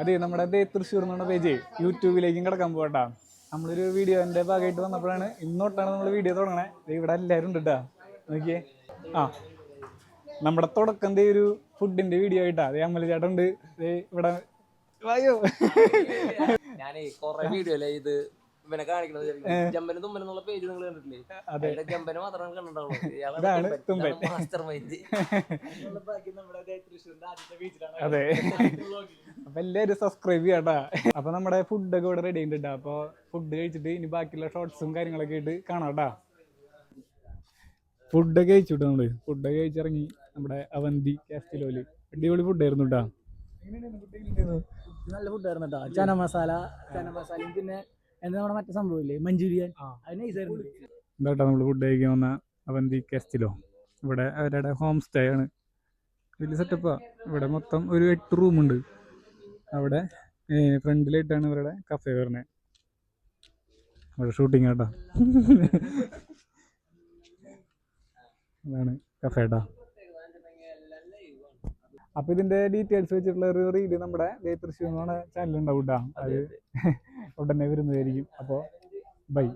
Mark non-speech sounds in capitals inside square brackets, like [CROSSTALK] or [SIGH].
അതെ നമ്മുടെ അതേ തൃശ്ശൂർ എന്നുള്ള പേജ് യൂട്യൂബിലേക്കും കിടക്കാൻ പോകട്ടാ നമ്മളൊരു വീഡിയോന്റെ ഭാഗമായിട്ട് വന്നപ്പോഴാണ് ഇന്നോട്ടാണ് നമ്മൾ വീഡിയോ തുടങ്ങണേ. ഇവിടെ എല്ലാവരും ഉണ്ട് കേട്ടോ നോക്കിയേ. ആ നമ്മുടെ തുടക്കം ഒരു ഫുഡിന്റെ വീഡിയോ ആയിട്ടാ. ദേ അമ്മല ചേട്ടൻ ഉണ്ട്. ഇവിടെ വായോ ഞാനേ കൊറേ വീഡിയോ ഇത് ഇവനെ കാണിക്കണത് ജമ്പനും തുമ്പനും എന്നുള്ള പേര് നിങ്ങൾ കണ്ടിട്ടില്ലേ? അതെ. അതിലെ ജമ്പനെ മാത്രമാണ് കണ്ടിട്ടുള്ളൂ [LAUGHS] തുമ്പൻ. മാസ്റ്റർ [LAUGHS] മൈൻഡ് അതെ. [LAUGHS] അപ്പൊ എല്ലാരും സബ്സ്ക്രൈബ് ചെയ്യട്ടാ. അപ്പൊ നമ്മുടെ ഫുഡൊക്കെ ഇവിടെ റെഡി ഉണ്ട് അപ്പൊ ഫുഡ് കഴിച്ചിട്ട് ഇനി ബാക്കിയുള്ള ഷോർട്സും കാര്യങ്ങളൊക്കെ ആയിട്ട് കാണാട്ടാ. ഫുഡൊക്കെ കഴിച്ചിട്ട് നമ്മൾ. ഫുഡൊക്കെ കഴിച്ചിറങ്ങി നമ്മുടെ അവന്തി കാസ്റ്റിലോൽ അടിപൊളി ഫുഡായിരുന്നു കേട്ടാ നല്ല ഫുഡായിരുന്നു കേട്ടോ ചന മസാല ചന മസാലയും പിന്നെ എന്താ നമ്മുടെ മറ്റേ സംഭവമില്ലേ മഞ്ചൂരിയൻ? അത് നൈസായിരുന്നു എന്താട്ടാ നമ്മൾ ഫുഡ് കഴിക്കാൻ വന്ന അവന്തി കെസ്റ്റിലോ? ഇവിടെ അവരുടെ ഹോം സ്റ്റേ ആണ്. വലിയ സെറ്റപ്പാ ഇവിടെ മൊത്തം ഒരു എട്ട് റൂമുണ്ട് അവിടെ ഫ്രണ്ടിലായിട്ടാണ് ഇവരുടെ കഫേ വരുന്നത് അവിടെ ഷൂട്ടിങ് കേട്ടോ അതാണ് കഫേട്ടാ അപ്പൊ ഇതിന്റെ ഡീറ്റെയിൽസ് വെച്ചിട്ടുള്ള ഒരു റീഡ് നമ്മുടെ തൃശ്ശൂർ എന്ന് പറഞ്ഞ ചാനൽ ഉണ്ടാവും കേട്ടോ അത് ഉടനെ വരുന്നതായിരിക്കും. അപ്പോൾ ബൈ.